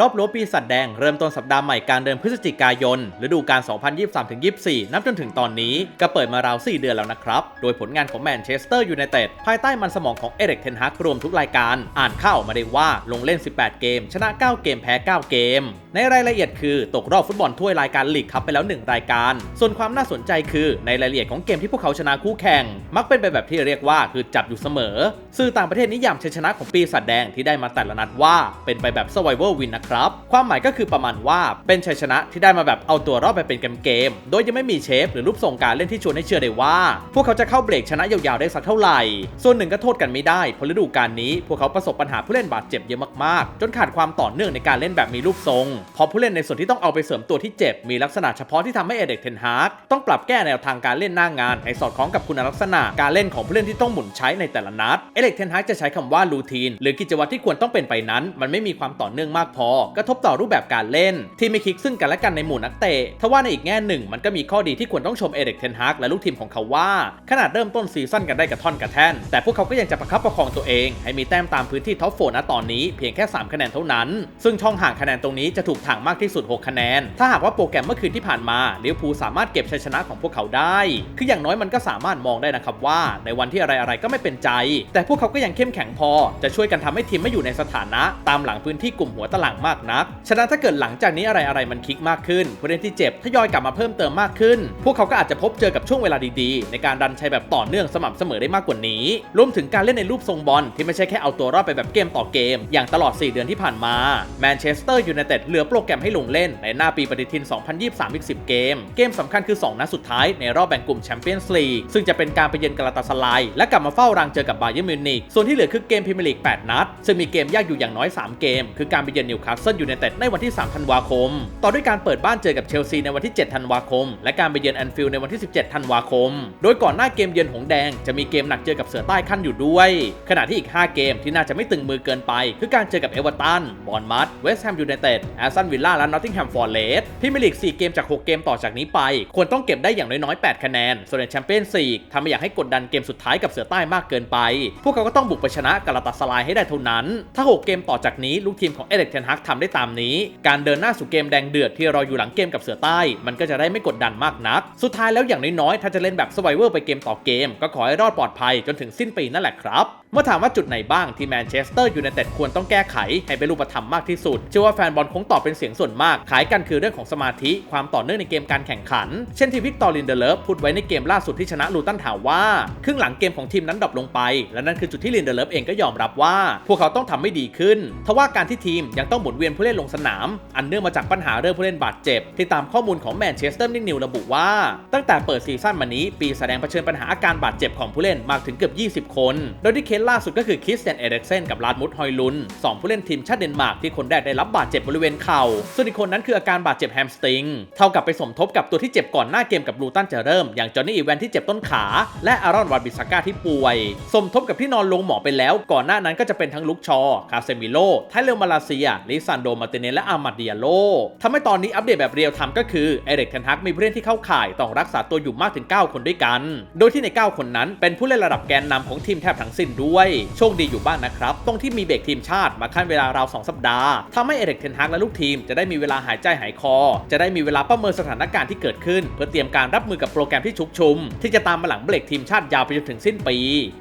รอบรั้วปีศาจแดงเริ่มต้นสัปดาห์ใหม่กางเดือนพฤศจิกายนฤดูกาล 2023-24 นับจนถึงตอนนี้ก็เปิดมาราว 4 เดือนแล้วนะครับ โดยผลงานของแมนเชสเตอร์ยูไนเต็ดภายใต้มันสมองของเอริกเทนฮักรวมทุกรายการ อ่านข่าวมาได้ว่าลงเล่น 18 เกม ชนะ 9 เกมแพ้ 9 เกม ในรายละเอียดคือตกรอบฟุตบอลถ้วยรายการลีกคัพไปแล้ว 1 รายการ ส่วนความน่าสนใจคือในรายละเอียดของเกมที่พวกเขาชนะคู่แข่ง มักเป็นไปแบบที่เรียกว่าคือจับอยู่เสมอ สื่อต่างประเทศนิยามชัยชนะของปีศาจแดงที่ได้มาแต่ละนัดว่าเป็นไปแบบ survival win นะครับ ความหมายก็คือประมาณว่าเป็นชัยชนะที่ได้มาแบบเอาตัวรอดไปเป็นเกมๆโดยยังไม่มีเชฟหรือรูปทรงการเล่นที่ชวนให้เชื่อได้ว่า พวกเขาจะเข้าเบรกชนะยาวๆได้สักเท่าไหร่ ส่วนหนึ่งก็โทษกันไม่ได้เพราะฤดูกาลนี้ พวกเขาประสบปัญหาผู้เล่นบาดเจ็บเยอะมากๆ จนขาดความต่อเนื่องในการเล่นแบบมีรูปทรงเพราะผู้เล่นในส่วนที่ต้องเอาไปเสริมตัวที่เจ็บมีลักษณะเฉพาะที่ทำให้เอเด็กเทนฮาร์กต้องปรับแก้แนวทางการเล่นหน้างงานให้สอดคล้องกับคุณลักษณะการเล่นของผู้เล่นที่ต้องหมุนใช้ในแต่ละนัดเอเด็กเทนฮาร์กจะใช้คำว่ารูทีนหรือกิจวัตรที่ควรต้องเป็นไปนั้น มันไม่มีความต่อเนื่องมากพอกระทบต่อรูปแบบการเล่น ที่ไม่คลิกซึ่งกันและกันในหมู่นักเตะทว่าในอีกแง่หนึ่งมันก็มีข้อดีที่ควรต้องชมเอเด็กเทนฮากและลูกทีมของเขาว่า ขนาดเริ่มต้นซีซั่นกันได้กระท่อนกระแท่น แต่พวกเขาก็ยังจะประคับประคองตัวเอง ให้มีแต้มตามพื้นที่ท็อปโฟนะตอนนี้เพียงแค่ 3 คะแนนเท่านั้น ซึ่งช่องห่างคะแนนตรงนี้จะถูกถังมากที่สุด 6 คะแนน ถ้าหากว่าโปรแกรมเมื่อคืนที่ผ่านมาลิเวอร์พูลสามารถเก็บชัยชนะของพวกเขาได้ คืออย่างน้อยมันก็สามารถมองได้นะครับว่า ในวันที่อะไรๆก็ไม่เป็นใจ แต่พวกเขาก็ยังเข้มแข็งพอ จะช่วยกันทำให้ทีมไม่อยู่ในสถานะ ตามหลังพื้นที่กลุ่มหัวตารางมากนัก ฉะนั้นถ้าเกิดหลังจากนี้อะไรๆมันคลิกมากขึ้น ผู้เล่นที่เจ็บทยอยกลับมาเพิ่มเติมมากขึ้น พวกเขาก็อาจจะพบเจอกับช่วงเวลาดีๆ ในการดันชัยแบบต่อเนื่องสม่ำเสมอได้มากกว่านี้ รวมถึงการเล่นในรูปทรงบอลที่ไม่ใช่แค่เอาตัวรอดไปแบบเกมต่อเกม อย่างตลอด 4 เดือนที่ผ่านมาแมนเชสเตอร์ยูไนเต็ดเหลือโปรแกรมให้ลงเล่นในหน้าปีปฏิทิน 2023 อีก 10 เกม เกมสำคัญคือ 2 นัดสุดท้ายในรอบแบ่งกลุ่มแชมเปี้ยนส์ลีกซึ่งจะเป็นการไปเยือนกาลาตาสลายและกลับมาเฝ้ารังเจอกับบาเยิร์มิวนิกส่วนที่เหลือคือเกมพรีเมียร์ลีก 8 นัด ซึ่งมีเกมยากอยู่อย่างน้อย 3 เกม คือการไปเยือนนิวคาสเซิลยูไนเต็ดในวันที่ 3 ธันวาคม ต่อด้วยการเปิดบ้านเจอกับเชลซีในวันที่ 7 ธันวาคม และการไปเยือนแอนฟิลด์ในวันที่ 17 ธันวาคม โดยก่อนหน้าเกมเยือนหงแดงจะมีเกมหนักเจอกับเสือใต้ขั้นอยู่ด้วย ขณะที่อีก 5 เกมที่น่าจะไม่ตึงมือเกินไป คือการเจอกับเอเวอร์ตัน บอร์นมัธเวสต์แฮมยูไนเต็ด แอสตันวิลล่า และนอตติงแฮมฟอร์เรสต์พรีเมียร์ลีก 4 เกมจาก 6 เกมต่อจากนี้ไป ควรต้องเก็บได้อย่างน้อยๆ 8 คะแนน ส่วนในแชมเปี้ยนส์ลีกถ้าไม่อยากให้กดดันเกมสุดท้ายกับเสือใต้มากเกินไป พวกเขาก็ต้องบุกไปชนะกาลาตาสลายให้ได้เท่านั้น ถ้า 6 เกมต่อจากนี้ลูกทีมของเอเด็กเทนฮักทำได้ตามนี้ การเดินหน้าสู่เกมแดงเดือดที่รออยู่หลังเกมกับเสือใต้ มันก็จะได้ไม่กดดันมากนัก สุดท้ายแล้วอย่างน้อยๆ ถ้าจะเล่นแบบสไวเวอร์ไปเกมต่อเกม ก็ขอให้รอดปลอดภัยจนถึงสิ้นปีนั่นแหละครับ เมื่อถามว่าจุดไหนบ้างที่แมนเชสเตอร์ยูไนเต็ดควรต้องแก้ไขให้เป็นรูปธรรมมากที่สุด เชื่อว่าแฟนบอลคงตอบเป็นเสียงส่วนมาก ขายกันคือเรื่องของสมาธิ ความต่อเนื่องในเกมการแข่งขัน เช่นที่วิกตอร์ลินเดเลฟพูดไว้ในเกมล่าสุดที่ชนะลูตันถาว่าครึ่งหลังเกมของทีมนั้นดรอปลงไป และนั่นคือจุดที่ลินเดเลฟเองก็ยอมรับว่า พวกเขาต้องทำไม่ดีขึ้นทว่าการที่ทีมยังต้องหมุนเวียนผู้เล่นลงสนาม อันเนื่องมาจากปัญหาเรื่องผู้เล่นบาดเจ็บ ที่ตามข้อมูลของแมนเชสเตอร์นินิวระบุว่า ตั้งแต่เปิดซีซั่นมานี้ปีแสดงเผชิญปัญหาอาการบาดเจ็บของผู้เล่นมากถึงเกือบ 20 คน โดยที่เคสล่าสุดก็คือคิสเตียนเอเดกเซนกับลาดมุดฮอยลุนสองผู้เล่นทีมชาติเดนมาร์กที่คนแรกได้รับบาดเจ็บบริเวณเข่า ส่วนอีกคนนั้นคืออาการบาดเจ็บแฮมสตริง เท่ากับไปสมทบกับตัวที่เจ็บก่อนหน้าเกมกับลูตันจะเริ่ม อย่างจอห์นนี่อีแวนที่เจ็บต้นขา และอารอนวาบิสก้าที่ป่วย สมทบกับที่นอนลงหมอไปแล้ว ก่อนหน้านั้นก็จะเป็นทั้งลุกชอ คาเซมิโลไทเลมาลาเซีย ลิซานโด มาเตเนและอามาดเดียโลทำให้ตอนนี้อัปเดตแบบเรียลไทม์ก็คือเอเด็กเทนฮักมีผู้เล่นที่เข้าข่ายต้องรักษาตัวอยู่มากถึง 9 คนด้วยกัน โดยที่ใน 9 คนนั้นเป็นผู้เล่นระดับแกนนำของทีมแทบทั้งสิ้นด้วยโชคดีอยู่บ้างนะครับ ตรงที่มีเบรกทีมชาติมาขั้นเวลาราว2สัปดาห์ทำให้เอเด็กเทนฮักและลูกทีมจะได้มีเวลาหายใจหายคอ จะได้มีเวลาประเมินสถานการณ์ที่เกิดขึ้น เพื่อเตรียมการรับมือกับโปรแกรมที่ชุกชุม ที่จะตามมาหลังเบรกทีมชาติยาวไปจนถึงสิ้นปี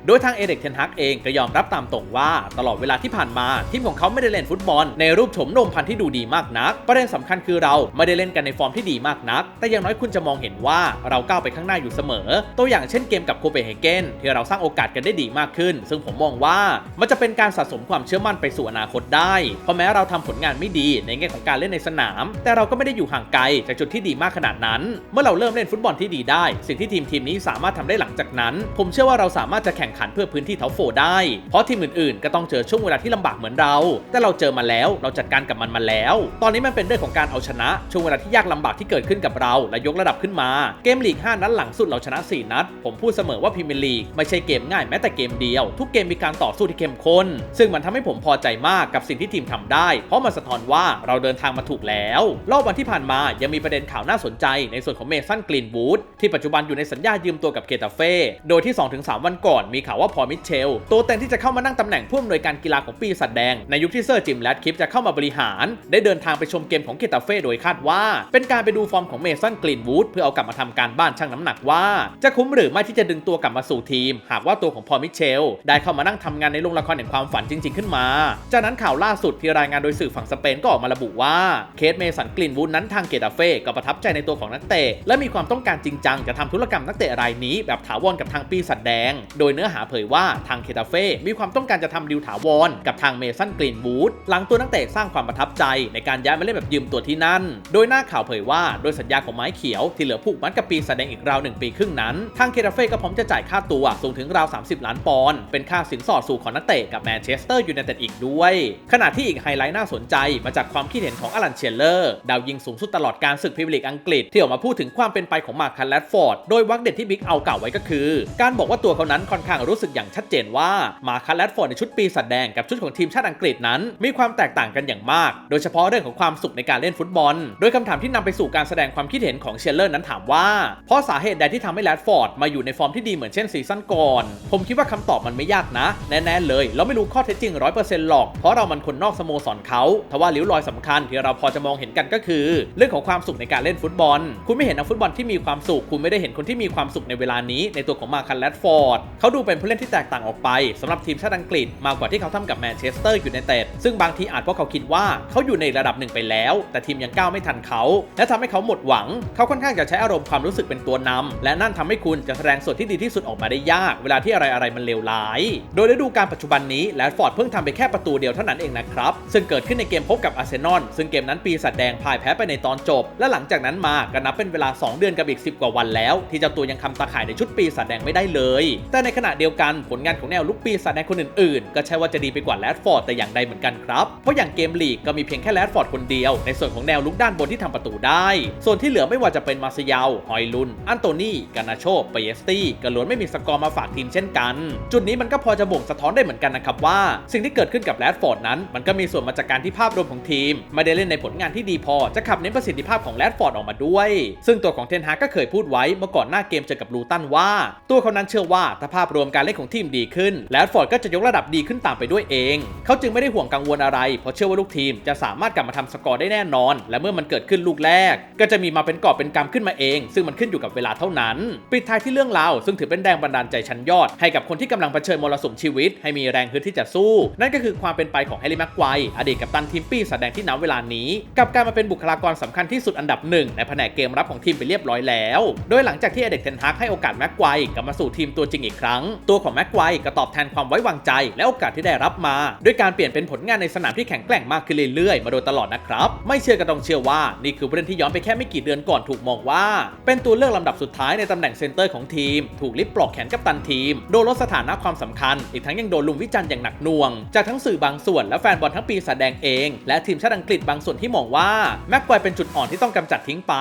โดยทางเอเด็กเทนฮักเองก็ยอมรับตามตรงว่า ตลอดเวลาที่ผ่านมาทีมของเขาไม่ได้เล่นฟุตบอล ในรูปโฉมโนมพันที่ดูดีมากนัก ประเด็นสำคัญคือเราไม่ได้เล่นกันในฟอร์มที่ดีมากนัก แต่อย่างน้อยคุณจะมองเห็นว่าเราก้าวไปข้างหน้าอยู่เสมอ ตัวอย่างเช่นเกมกับโคเปนเฮเกนที่เราสร้างโอกาสกันได้ดีมากขึ้น ซึ่งผมมองว่า มันจะเป็นการสะสมความเชื่อมั่นไปสู่อนาคตได้ เพราะแม้เราทำผลงานไม่ดีในแง่ของการเล่นในสนาม แต่เราก็ไม่ได้อยู่ห่างไกลจากจุดที่ดีมากขนาดนั้น เมื่อเราเริ่มเล่นฟุตบอลที่ดีได้ สิ่งที่ทีมทีมนี้สามารถทำได้หลังจากนั้น ผมเชื่อว่าเราสามารถจะแข่งขันเพื่อพื้นที่เท้าโฟได้ เพราะทีมอื่นๆ ก็ต้องเจอช่วงเวลาที่ลำบากเหมือนเรา แต่เราเจอมาแล้ว เราจัดการกับมันมาแล้ว ตอนนี้มันเป็นเรื่องของการเอาชนะ ช่วงเวลาที่ยากลำบากที่เกิดขึ้นกับเรา และยกระดับขึ้นมา เกมลีก 5 นัดหลังสุดเราชนะ 4 นัด ผมพูดเสมอว่าพรีเมียร์ลีกไม่ใช่เกมง่ายแม้แต่เกมเดียวทุทุกเกมมีการต่อสู้ที่เข้มข้น ซึ่งมันทำให้ผมพอใจมากกับสิ่งที่ทีมทำได้ เพราะมันสะท้อนว่าเราเดินทางมาถูกแล้ว รอบวันที่ผ่านมายังมีประเด็นข่าวน่าสนใจในส่วนของเมสันกรีนวูดที่ปัจจุบันอยู่ในสัญญายืมตัวกับเกตาเฟ่โดยที่ 2-3 วันก่อนมีข่าวว่าพอมิเชล ตัวเต็งที่จะเข้ามานั่งตำแหน่งผู้อำนวยการกีฬาของปีศาจแดง ในยุคที่เซอร์จิมแรดคิปจะเข้ามาบริหาร ได้เดินทางไปชมเกมของเกตาเฟ่โดยคาดว่า เป็นการไปดูฟอร์มของเมสันกรีนวูดเพื่อเอากลับมาทำการบ้านชั่งน้ำหนักว่า จะคุ้มหรือไม่ที่จะดึงตัวกลับมาสู่ทีม หากว่าตัวของพอมิเชลไได้เข้ามานั่งทำงานในโรงละครแห่งความฝันจริง ๆ ขึ้นมา จากนั้นข่าวล่าสุดที่รายงานโดยสื่อฝั่งสเปนก็ออกมาระบุว่าเคสเมสันกรีนวูดนั้นทางเกตาเฟ่ก็ประทับใจในตัวของนักเตะและมีความต้องการจริงจังจะทำธุรกรรมนักเตะรายนี้แบบถาวรกับทางปีศาจแดง โดยเนื้อหาเผยว่าทางเคตาเฟ่มีความต้องการจะทำดิวถาวรกับทางเมสันกรีนวูดหลังตัวนักเตะสร้างความประทับใจในการย้ายมาเล่นแบบยืมตัวที่นั่น โดยหน้าข่าวเผยว่าโดยสัญญาของไม้เขียวที่เหลือผูกมัดกับปีศาจแดงอีกราวหนึ่งปีครึ่งนั้นทางเคตาเฟ่ก็พร้อมจะจ่ายค่าตัวสูงถึงราว 30 ล้านปอนด์เป็นค่าสินสอดสู่ของนักเตะกับแมนเชสเตอร์ยูไนเต็ดอีกด้วย ขณะที่อีกไฮไลท์น่าสนใจมาจากความคิดเห็นของอลันเชลเลอร์ ดาวยิงสูงสุดตลอดการศึกพรีเมียร์ลีกอังกฤษที่ออกมาพูดถึงความเป็นไปของมาร์คันแรดฟอร์ดโดยวักเด็ดที่บิ๊กเอาเก่าไว้ก็คือ การบอกว่าตัวเขานั้นค่อนข้างรู้สึกอย่างชัดเจนว่ามาร์คันแรดฟอร์ดในชุดปีศาจแดงกับชุดของทีมชาติอังกฤษนั้น มีความแตกต่างกันอย่างมาก โดยเฉพาะเรื่องของความสุขในการเล่นฟุตบอล โดยคำถามที่นำไปสู่การแสดงความคิดเห็นของเชลเลอร์นั้นถามว่า เพราะสาเหตุใดที่ทำให้แรดฟอร์ดมาอยู่ในฟอร์มที่ดีเหมือนเช่นซีซั่นก่อน ผมคิดว่าคำตอบมันไม่ยากนะ แน่ๆเลย เราไม่รู้ข้อเท็จจริงร้อยเปอร์เซ็นต์หรอก เพราะเรามันคนนอกสโมสรเขาทว่าริ้วรอยสำคัญที่เราพอจะมองเห็นกันก็คือ เรื่องของความสุขในการเล่นฟุตบอล คุณไม่เห็นนักฟุตบอลที่มีความสุข คุณไม่ได้เห็นคนที่มีความสุขในเวลานี้ในตัวของมาคันแรดฟอร์ดเขาดูเป็นผู้เล่นที่แตกต่างออกไปสำหรับทีมชาติอังกฤษมากกว่าที่เขาทำกับแมนเชสเตอร์อยูไนเต็ดซึ่งบางทีอาจเพราะเขาคิดว่าเขาอยู่ในระดับหนึ่งไปแล้ว แต่ทีมยังก้าวไม่ทันเขา และทำให้เขาหมดหวัง เขาค่อนข้างจะใช้อารมณ์ความรู้สึกเป็นตัวนำและนั่นทำให้คุณจะแสดงส่วนที่ดีที่สุดออกมาได้ยาก เวลาที่อะไรอะไรมันเลวร้ายโดยฤดูกาลปัจจุบันนี้แรดฟอร์ดเพิ่งทำไปแค่ประตูเดียวเท่านั้นเองนะครับ ซึ่งเกิดขึ้นในเกมพบกับอาร์เซนอลซึ่งเกมนั้นปีศาจแดงพ่ายแพ้ไปในตอนจบ และหลังจากนั้นมาก็นับเป็นเวลา 2 เดือนกับอีก 10 กว่าวันแล้ว ที่เจ้าตัวยังคำตาข่ายในชุดปีศาจแดงไม่ได้เลย แต่ในขณะเดียวกันผลงานของแนวลุกปีศาจแดงคนอื่นๆ ก็ใช่ว่าจะดีไปกว่าแรดฟอร์ดแต่อย่างใดเหมือนกันครับเพราะอย่างเกมลีกก็มีเพียงแค่แรดฟอร์ดคนเดียว ในส่วนของแนวลุกด้านบนที่ทำประตูได้ ส่วนที่เหลือไม่ว่าจะเป็นมาซิยาลฮอยลุน อันโตนีกานาโชเปเยสตี้ก็ล้วนไม่มีสกอร์มาฝากทีมเช่นกัน จุดนี้มันก็พอจะบ่งสะท้อนได้เหมือนกันนะครับว่า สิ่งที่เกิดขึ้นกับแรดฟอร์ดนั้น มันก็มีส่วนมาจากการที่ภาพรวมของทีม ไม่ได้เล่นในผลงานที่ดีพอจะขับเน้นประสิทธิภาพของแรดฟอร์ดออกมาด้วย ซึ่งตัวของเทนฮากก็เคยพูดไว้เมื่อก่อนหน้าเกมเจอกับลูตันว่า ตัวเขานั้นเชื่อว่าถ้าภาพรวมการเล่นของทีมดีขึ้นแรดฟอร์ดก็จะยกระดับดีขึ้นตามไปด้วยเอง เขาจึงไม่ได้ห่วงกังวลอะไร เพราะเชื่อว่าลูกทีมจะสามารถกลับมาทำสกอร์ได้แน่นอน และเมื่อมันเกิดขึ้นลูกแรก ก็จะมีมาเป็นกอบเป็นกำขึ้นมาเอง ซึ่งมันขึ้นอยู่กับเวลาเท่านั้น ปิดท้ายที่เรื่องราวซึ่งถือเป็นแรงบันดาลใจชั้นยอดให้กับคนที่กำลังเผชิญมรสุมชีวิต ให้มีแรงฮึดที่จะสู้ นั่นก็คือความเป็นไปของแฮร์รี่แม็กไกวอดีตกัปตันทีมปีศาจแดงที่น้ำเวลานี้ กับการมาเป็นบุคลากรสำคัญที่สุดอันดับหนึ่งในแผนกเกมรับของทีมไปเรียบร้อยแล้ว โดยหลังจากที่อเด็กเทนฮากให้โอกาสแม็กไกวกลับมาสู่ทีมตัวจริงอีกครั้ง ตัวของแม็กไกวก็ตอบแทนความไว้วางใจ และโอกาสที่ได้รับมา ด้วยการเปลี่ยนเป็นผลงานในสนามที่แข็งแกร่งมากขึ้นเรื่อยๆ มาโดยตลอดนะครับ ไม่เชื่อก็ต้องเชื่อว่านี่คือผู้เล่นที่ย้อนไปแค่ไม่กี่เดือนก่อนถูกมองว่า เป็นตัวเลือกลำดับสุดท้ายในตำแหน่งเซนเตอร์ของทีม ถูกลิฟปลอกแขนกัปตันทีม โดนลดสถานะความสำคัญ อีกทั้งยังโดนลุมวิจารณ์อย่างหนักหน่วง จากทั้งสื่อบางส่วนและแฟนบอลทั้งปีศาจแดงเอง และทีมชาติอังกฤษบางส่วนที่มองว่าแม็กควายเป็นจุดอ่อนที่ต้องกำจัดทิ้งไป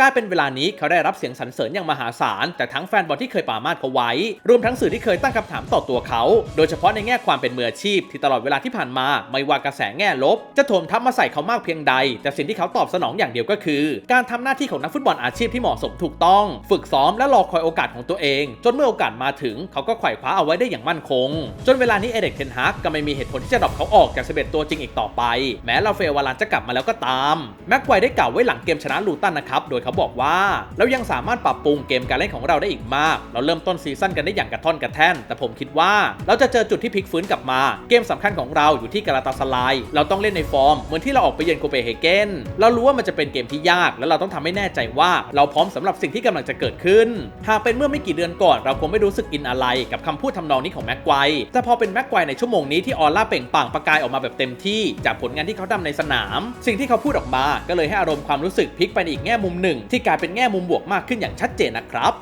กลายเป็นเวลานี้เขาได้รับเสียงสรรเสริญอย่างมหาศาลจากทั้งแฟนบอลที่เคยปรามาสเขาไว้ รวมทั้งสื่อที่เคยตั้งคำถามต่อตัวเขา โดยเฉพาะในแง่ความเป็นมืออาชีพที่ตลอดเวลาที่ผ่านมา ไม่ว่ากระแสแง่ลบ จะโถมทับมาใส่เขามากเพียงใด แต่สิ่งที่เขาตอบสนองอย่างเดียวก็คือ การทำหน้าที่ของนักฟุตบอลอาชีพที่เหมาะสมถูกต้อง ฝึกซ้อมและรอคอยโอกาสของตัวเอง จนเมื่อโอกาสมาถึงเขาก็ไขว่คว้าเอาไว้ได้อย่างมั่นคง จนเวลานี้เอเด็กเทนฮากก็ไม่มีเหตุผลที่จะดรอปเขาออกจาก11ตัวจริงอีกต่อไป แม้ลาเฟลวาลานจะกลับมาแล้วก็ตามแม็กไกวได้กล่าวไว้หลังเกมชนะลูตันนะครับโดยเขาบอกว่าเรายังสามารถปรับปรุงเกมการเล่นของเราได้อีกมาก เราเริ่มต้นซีซั่นกันได้อย่างกระท่อนกระแท่น แต่ผมคิดว่าเราจะเจอจุดที่พลิกฟื้นกลับมา เกมสำคัญของเราอยู่ที่กาลาตาสลายเราต้องเล่นในฟอร์มเหมือนที่เราออกไปเยือนโคเปนเฮเกนเรารู้ว่ามันจะเป็นเกมที่ยาก และเราต้องทำให้แน่ใจว่า เราพร้อมสำหรับสิ่งที่กำลังจะเกิดขึ้น หากเป็นเมื่อไม่กี่เดือนก่อน เราคงไม่รู้สึกอินอะไรกับคำพูดทำนองนี้ของแม็กไกวแต่พอเป็นแม็กไกวในชั่วโมงนี้ที่ออร่าเปล่งปังประกายออกมาแบบเต็มที่จากผลงานที่เขาทำในสนาม สิ่งที่เขาพูดออกมา ก็เลยให้อารมณ์ความรู้สึกพลิกไปในอีกแง่มุมหนึ่ง ที่กลายเป็นแง่มุมบวกมากขึ้นอย่างชัดเจนนะครับ